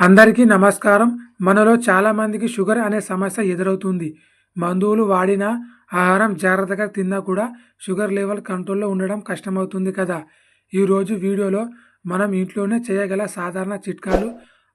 అందరికీ నమస్కారం. మనలో చాలా మందికి షుగర్ అనే సమస్య ఎదురవుతుంది. మందువులు వాడినా ఆహారం జాగ్రత్తగా తిన్నా కూడా షుగర్ లెవెల్ కంట్రోల్లో ఉండడం కష్టమవుతుంది కదా. ఈరోజు వీడియోలో మనం ఇంట్లోనే చేయగల సాధారణ చిట్కాలు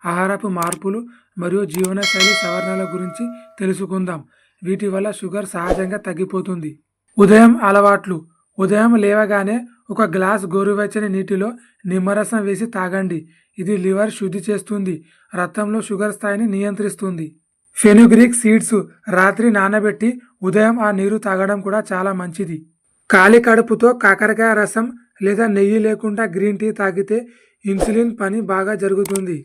ఆహారపు మార్పులు మరియు జీవనశైలి సవరణల గురించి తెలుసుకుందాం. వీటి వల్ల షుగర్ సహజంగా తగ్గిపోతుంది. ఉదయం అలవాట్లు. ఉదయం లేవగానే ఒక గ్లాస్ గోరువెచ్చని నీటిలో నిమ్మరసం వేసి తాగండి. ఇది లివర్ శుద్ధి చేస్తుంది. రక్తంలో షుగర్ స్థాయిని నియంత్రిస్తుంది. ఫెనుగ్రిక్ సీడ్స్ రాత్రి నానబెట్టి ఉదయం ఆ నీరు తాగడం కూడా చాలా మంచిది. ఖాళీ కడుపుతో కాకరకాయ రసం లేదా నెయ్యి లేకుండా గ్రీన్ టీ తాగితే ఇన్సులిన్ పని బాగా జరుగుతుంది.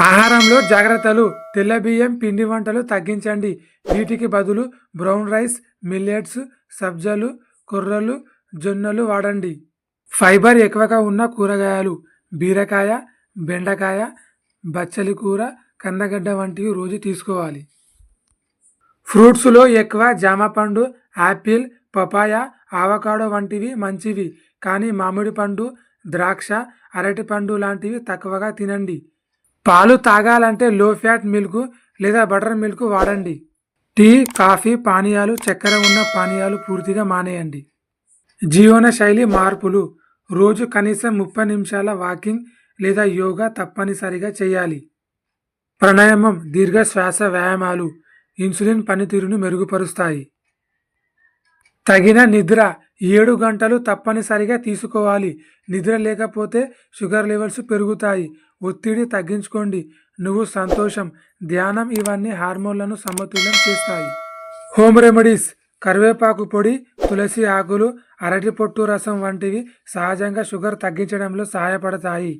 ఆహారంలో జాగ్రత్తలు తెల్ల బియ్యం పిండి వంటలు తగ్గించండి. వీటికి బదులు బ్రౌన్ రైస్ మిల్లెట్స్ సబ్జలు కొర్రలు జొన్నలు వాడండి. ఫైబర్ ఎక్కువగా ఉన్న కూరగాయలు బీరకాయ బెండకాయ బచ్చలి కూర కందగడ్డ వంటివి రోజు తీసుకోవాలి. ఫ్రూట్స్లో ఎక్కువ జామ పండు యాపిల్ పపాయ ఆవకాడో వంటివి మంచివి. కానీ మామిడి పండు ద్రాక్ష అరటి పండు లాంటివి తక్కువగా తినండి. పాలు తాగాలంటే లో ఫ్యాట్ మిల్క్ లేదా బటర్ మిల్క్ వాడండి. టీ కాఫీ పానీయాలు చక్కెర ఉన్న పానీయాలు పూర్తిగా మానేయండి. జీవన శైలి మార్పులు. రోజు కనీసం ముప్పై నిమిషాల వాకింగ్ లేదా యోగా తప్పనిసరిగా చేయాలి. ప్రాణాయామం దీర్ఘ శ్వాస వ్యాయామాలు ఇన్సులిన్ పనితీరును మెరుగుపరుస్తాయి. తగిన నిద్ర ఏడు గంటలు తప్పనిసరిగా తీసుకోవాలి. నిద్ర లేకపోతే షుగర్ లెవెల్స్ పెరుగుతాయి. ఒత్తిడి తగ్గించుకోండి. నువ్వు సంతోషం ధ్యానం ఇవన్నీ హార్మోన్లను సమతుల్యం చేస్తాయి. హోమ్ రెమెడీస్ కరివేపాకు పొడి తులసి ఆకులు అరటి పొట్టు రసం వంటివి సహజంగా షుగర్ తగ్గించడంలో సహాయపడతాయి.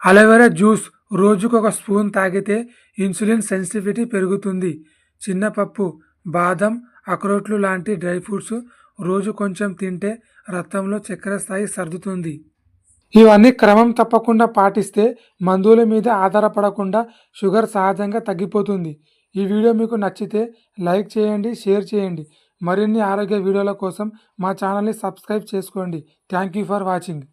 అలోవెరా జ్యూస్ రోజుకు ఒక స్పూన్ తాగితే ఇన్సులిన్ సెన్సిటివిటీ పెరుగుతుంది. చిన్నపప్పు బాదం అక్రోట్లు లాంటి డ్రై ఫ్రూట్స్ రోజు కొంచెం తింటే రక్తంలో చక్కెర స్థాయి సర్దుతుంది. ఇవన్నీ క్రమం తప్పకుండా పాటిస్తే మందుల మీద ఆధారపడకుండా షుగర్ సహజంగా తగ్గిపోతుంది. ఈ వీడియో మీకు నచ్చితే లైక్ చేయండి షేర్ చేయండి. మరిన్ని ఆరోగ్య వీడియోల కోసం మా ఛానల్ని సబ్స్క్రైబ్ చేసుకోండి. Thank you for watching.